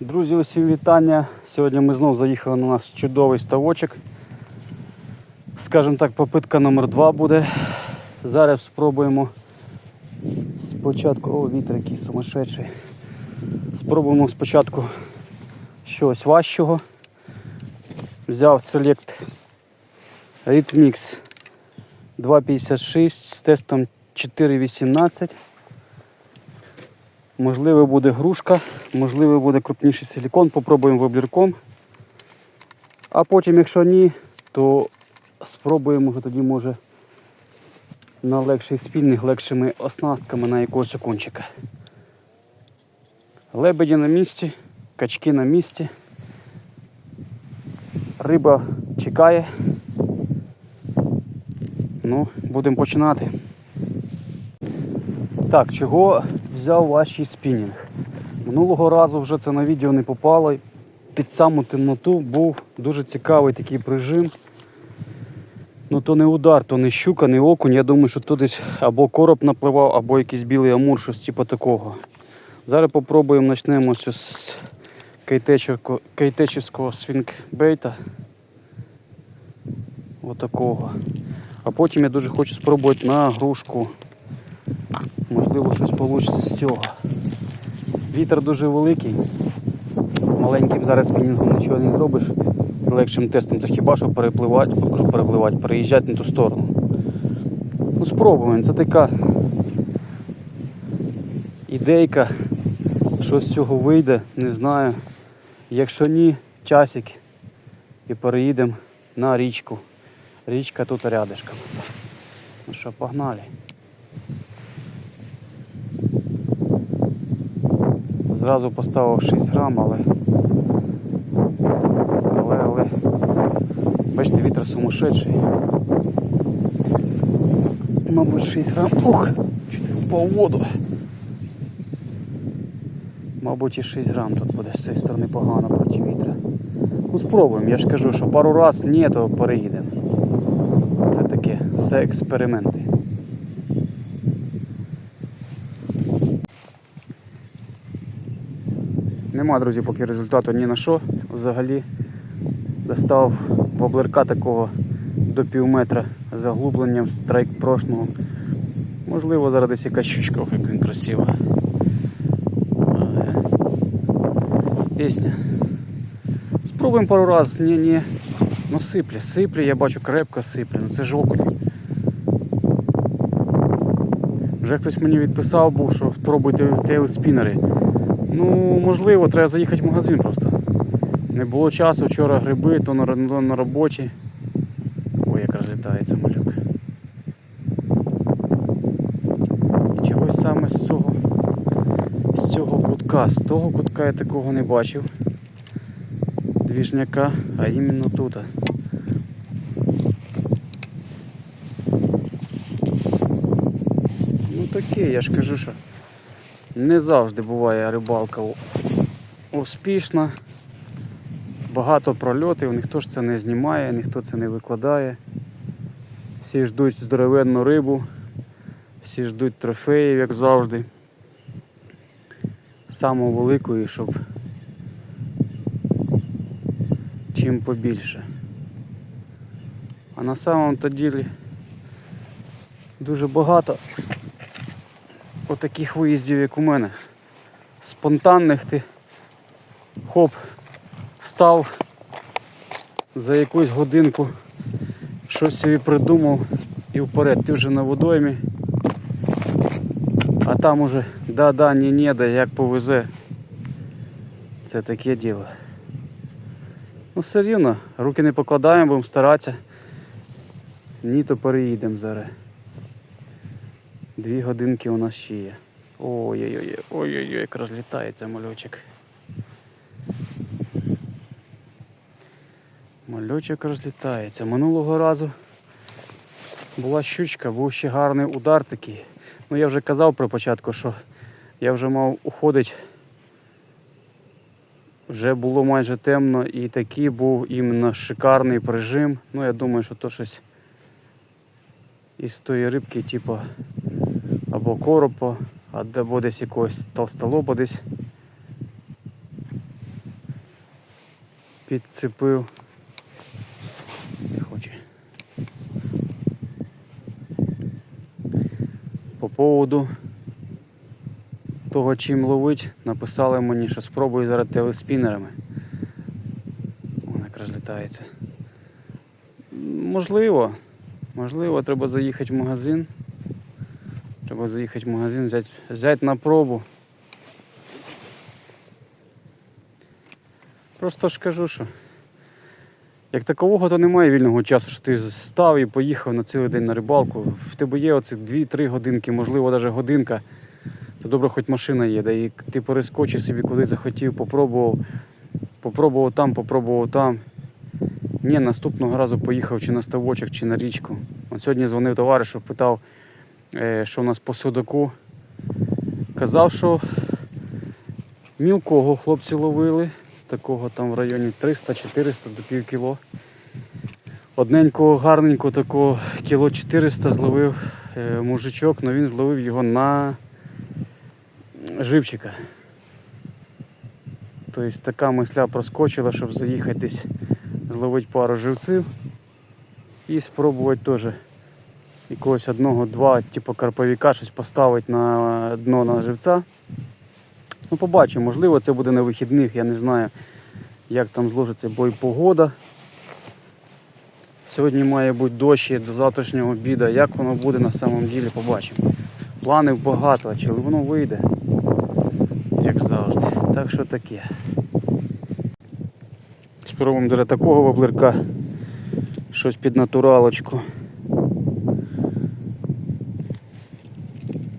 Друзі, усім вітання. Сьогодні ми знову заїхали на наш чудовий ставочок. Скажімо так, попитка номер 2 буде. Зараз спробуємо спочатку. О, вітер який сумасшедший. Спробуємо спочатку щось важчого. Взяв Select Rhythmix 2.56 з тестом 4.18. Можливо буде грушка, можливо буде крупніший силікон, попробуємо воблірком. А потім, якщо ні, то спробуємо вже тоді може на легший спільник, легшими оснастками на якогось окунчика. Лебеді на місці, качки на місці. Риба чекає. Ну, будемо починати. Так, чого взяв ваші спінінг? Минулого разу вже це на відео не попало. Під саму темноту був дуже цікавий такий прижим. Ну то не удар, то не щука, не окунь. Я думаю, що тут десь або короб напливав, або якийсь білий амур, щось типу такого. Зараз попробуємо почнемо з кейтечівського свінгбейта. Отакого. А потім я дуже хочу спробувати на грушку. Можливо, щось вийде з цього. Вітер дуже великий. Маленьким зараз спінінгом нічого не зробиш. З легшим тестом це хіба що перепливати, покажу перепливати, переїжджати на ту сторону. Ну, спробуємо. Це така ідейка. Що з цього вийде, не знаю. Якщо ні, часик і переїдемо на річку. Річка тут рядышком. Ну що, погнали. Зразу поставив 6 грам, але. Але, але. Бачите, вітер сумасшедший. Мабуть, 6 грам. Ух! Чуть впав воду. Мабуть, і 6 грам тут буде з цієї сторони погано проти вітра. Ну спробуємо, я ж кажу, що пару раз ні, то переїдемо. Це таке, все експерименти. Нема, друзі, поки результату ні на що. Взагалі достав воблерка такого до пів метра заглубленням страйк прошлого. Можливо, зараз десь якась щучка, як він красиво. Пісня. Спробуємо пару раз. Ні, ні. Ну сипле, сипле, я бачу крепко сипле, ну це ж окунь. Вже хтось мені відписав був, що спробуйте тейлспінери. Ну, можливо, треба заїхати в магазин просто. Не було часу, вчора гриби, то на, то на роботі. Ой, як розлітається малюк. І чогось саме з цього, з цього кутка. З того кутка я такого не бачив. Двіжняка, а іменно тут. Ну таке, я ж кажу, що не завжди буває рибалка успішна. Багато прольотів, ніхто ж це не знімає, ніхто це не викладає. Всі ждуть здоровенну рибу, всі ждуть трофеїв, як завжди. Саму велику і щоб чим побільше. А на самом то ділі дуже багато отаких виїздів, як у мене. Спонтанних ти хоп, встав за якусь годинку, щось собі придумав і вперед, ти вже на водоймі, а там уже да-да, ні-ні, да як повезе. Це таке діло. Ну все рівно, руки не покладаємо, будемо старатися. Ні, то переїдемо зараз. Дві годинки у нас ще є. Ой-ой-ой, ой-ой-ой, як розлітається мальочок. Мальочок розлітається. Минулого разу була щучка, був ще гарний удар такий. Ну я вже казав при початку, що я вже мав уходити. Вже було майже темно і такий був іменно шикарний прижим. Ну я думаю, що то щось із тої рибки, типу або коропа, або десь якогось толстолоба десь. підцепив. Не хоче. По поводу того, чим ловить, написали мені, що спробую зараз телеспінерами. Вона як розлітається. Можливо, можливо, треба заїхати в магазин. Треба заїхати в магазин, взяти, взяти на пробу. Просто ж кажу, що як такового, то немає вільного часу, що ти став і поїхав на цілий день на рибалку. В тебе є оці 2-3 годинки, можливо, навіть годинка. То добре, хоч машина є, де і ти перескочив собі куди захотів, попробував, попробував там, попробував там. Ні, наступного разу поїхав чи на ставочок, чи на річку. От сьогодні дзвонив товаришу, питав, що у нас по судаку. Казав, що мілкого хлопці ловили, такого там в районі 300-400 до пів кіло. Одненького гарненького такого кіло 400 зловив е, мужичок, але він зловив його на живчика. Тобто така мисля проскочила, щоб заїхати десь зловити пару живців і спробувати теж якогось одного-два, типу карповіка, щось поставити на дно на живця. Ну, побачимо, можливо, це буде на вихідних, я не знаю, як там зложиться, бо і погода. Сьогодні має бути дощ до завтрашнього обіду. Як воно буде на самом ділі, побачимо. Планів багато, а чи воно вийде, як завжди. Так що таке. Спробуємо для такого воблерка щось під натуралочку.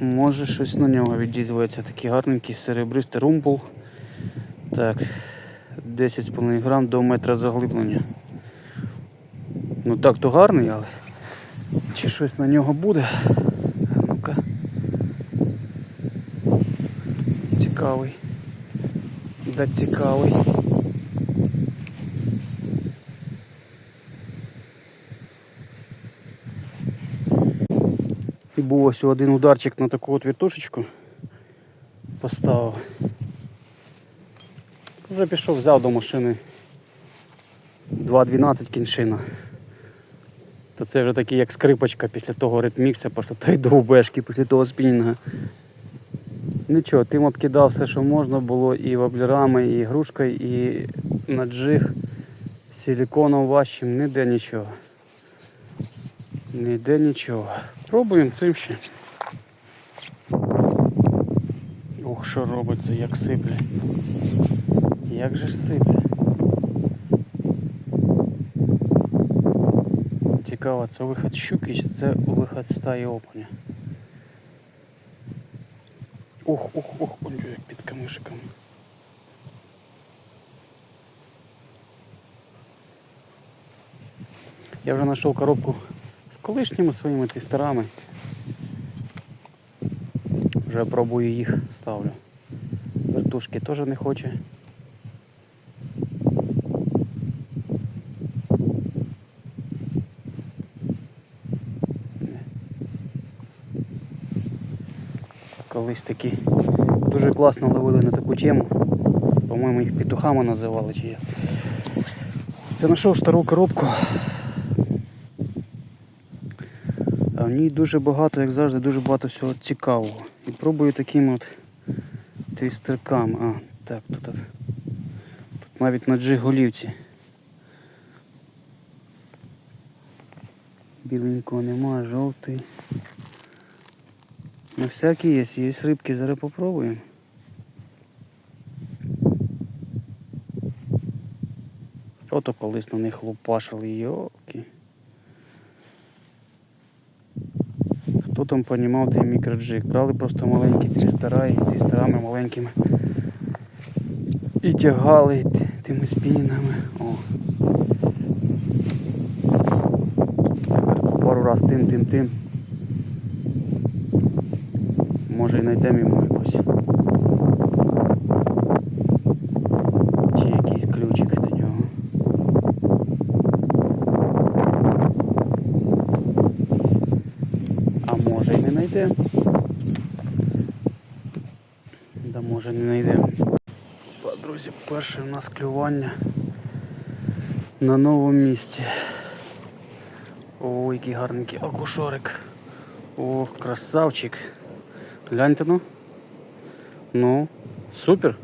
Може щось на нього віддізується. Такий гарненький серебристий румпул. Так, 10,5 грам до метра заглиблення. Ну так то гарний, але чи щось на нього буде? Ну-ка. Цікавий. Да цікавий. Був ось один ударчик на таку от віртушечку. Поставив. Вже пішов, взяв до машини 2.12 кіншина. То це вже такий як скрипочка після того ритмікса, просто той довбешки після того спінінга. Нічого, тим обкидав все, що можна було, і воблерами, і грушкою, і на джиг, силіконом важчим, ніде нічого. Ніде нічого. Пробуємо цим ще. Ох, що робиться, як сипле. Як же ж сипле. Цікаво, це виход щуки чи це виход стаї окуня. Ох, ох, ох, як під камишиком. Я вже знайшов коробку колишніми своїми твістерами. Вже пробую їх ставлю. Вертушки теж не хоче. Колись такі дуже класно ловили на таку тему. По-моєму, їх петухами називали чи як. Це знайшов стару коробку. А в дуже багато, як завжди, дуже багато всього цікавого. І пробую такими от твістерками. А, так, тут, от. тут навіть на джиголівці. Біленького нема, жовтий. Ну всякі є, є рибки, зараз попробуємо. Ото колись на них лупашили, йоки. Хто там понімав цей мікроджик? Брали просто маленькі твістера і твістерами маленькими. І тягали тими спінами. О. Пару раз тим, тим, тим. Може і знайдемо якусь. Чи якийсь ключик до нього. А може і не знайдемо. Да може не знайдемо. Друзі, перше у нас клювання на новому місці. Ой, який гарненький окушорик. О, красавчик. Гляньте ну. Ну, супер.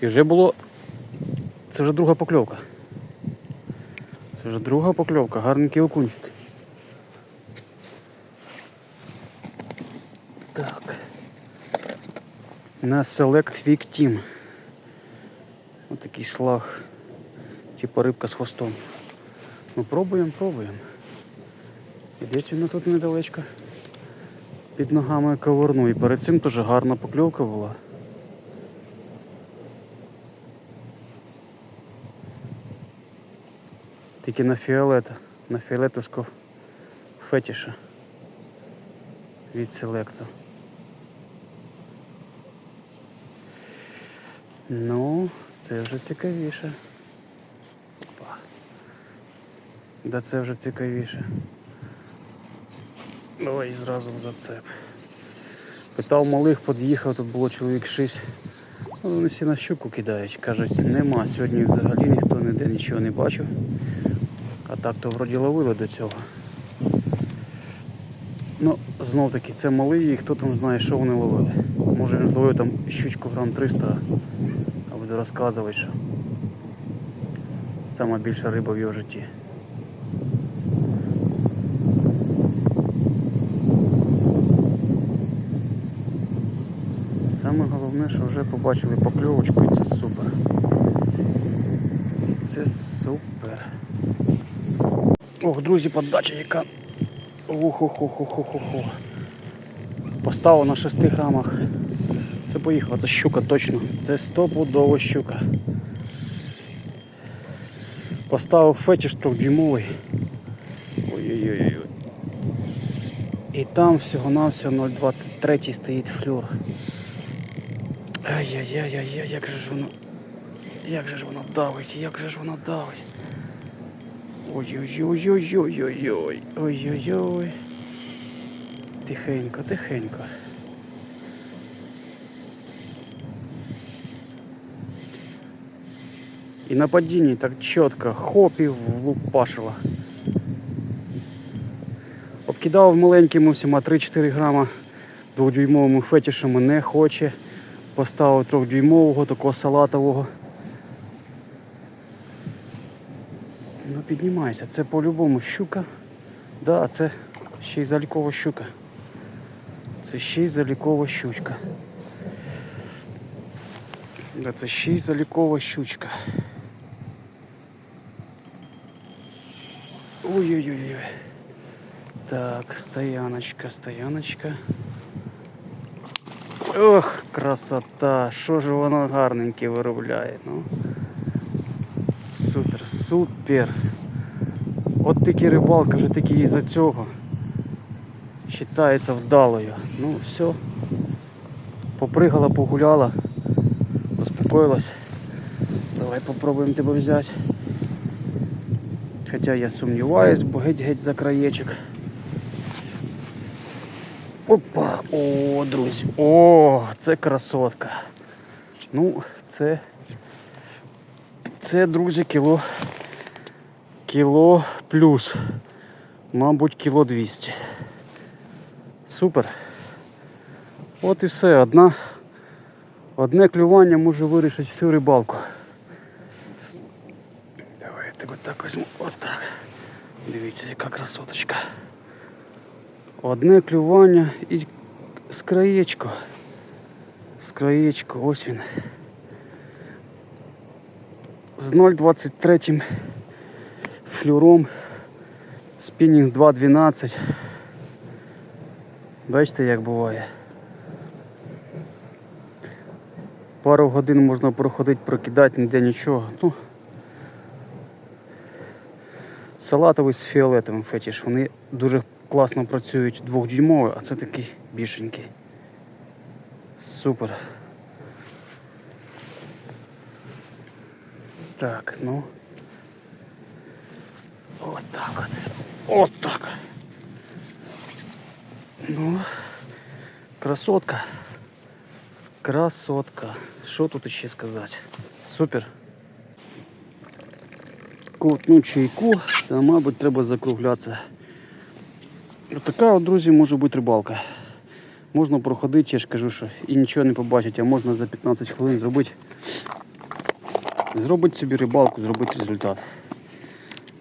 І вже було. Це вже друга покльовка. Це вже друга покльовка, гарненький окунчик. Так. На Select Week Team. Ось такий слаг. Типа рибка з хвостом. Ну пробуємо, пробуємо. І він тут недалечко. Під ногами ковырну. І перед цим теж гарна покльовка була. Тільки на фіолета, на фіолетовського фетіша від селекту. Ну, це вже цікавіше. Опа. Да це вже цікавіше. Ой, зразу в зацеп. Питав малих, під'їхав, тут було чоловік 6. Ну, вони всі на щуку кидають. Кажуть, нема. Сьогодні взагалі ніхто ніде нічого не бачив. А так то вроді ловили до цього. Ну, знов таки, це малий і хто там знає, що вони ловили. Може він зловив там щучку грам 300, а буде розказувати, що сама більша риба в його житті. Саме головне, що вже побачили покльовочку і це супер. Це супер. Ох, друзі, подача яка. Охо-хо-хо-хо-хо-хо. Поставив на 6 грамах. Поїхала, це щука точно. Це стопудова щука. Поставив фетіш трьохдюймовий. Ой-ой-ой. І там всього-навсього 0,23 стоїть флюр. Ай-яй-яй-яй, як же ж воно. Як же ж воно давить, як же ж воно давить. Ой-ой-ой-ой-ой-ой-ой. Ой-ой-ой. Тихенько, тихенько. І на падінні так чітко, хоп і влупашило. Обкидав маленькими всіма 3-4 грама дводюймовими фетішами не хоче. Поставив трьохдюймового, такого салатового. Ну піднімайся, це по-любому щука. Да, це ще й залікова щука. Це ще й залікова щучка. Да, це ще й залікова щучка. Ой-ой-ой. Так, стояночка, стояночка. Ох, красота! Що ж воно гарненьке виробляє, ну. Супер, супер. От тільки рибалка, вже тільки із-за цього. Считається вдалою. Ну все. Попригала, погуляла, заспокоїлась. Давай попробуємо тебе взяти. Хоча я сумніваюсь, бо геть-геть за краєчок. Опа! О, друзі! О, це красотка. Ну, це. Це, друзі, кіло. Кіло плюс. Мабуть, кіло 200. Супер. От і все. Одна, одне клювання може вирішити всю рибалку. Так візьму. Отак. Дивіться, яка красоточка. Одне клювання і з краєчко. З краєчко, ось він. З 0,23 флюром. Спінінг 2.12. Бачите, як буває. Пару годин можна проходити, прокидати, ніде нічого. Ну, салатовий з фіолетовим фетіш. Вони дуже класно працюють двохдюймовий, а це такий більшенький. Супер. Так, ну. От так от. От так. Ну, красотка. Красотка. Що тут ще сказати? Супер. Ковтну чайку, та, мабуть, треба закруглятися. Така друзі, може бути рибалка. Можна проходити, я ж кажу, що і нічого не побачить, а можна за 15 хвилин зробити. Зробити собі рибалку, зробити результат.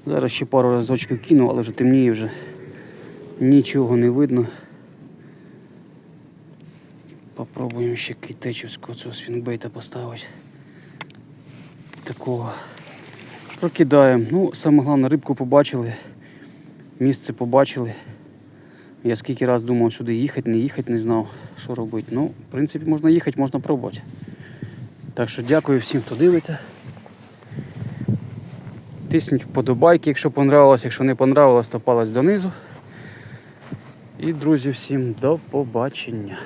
Зараз ще пару разочків кину, але вже темніє вже нічого не видно. Попробуємо ще китечівського цього свінбейта поставити. Такого. Прокидаємо. Ну, саме головне, рибку побачили, місце побачили. Я скільки раз думав сюди їхати, не їхати, не знав, що робити. Ну, в принципі, можна їхати, можна пробувати. Так що дякую всім, хто дивиться. Тисніть вподобайки, якщо понравилось, якщо не понравилось, то палець донизу. І, друзі, всім до побачення.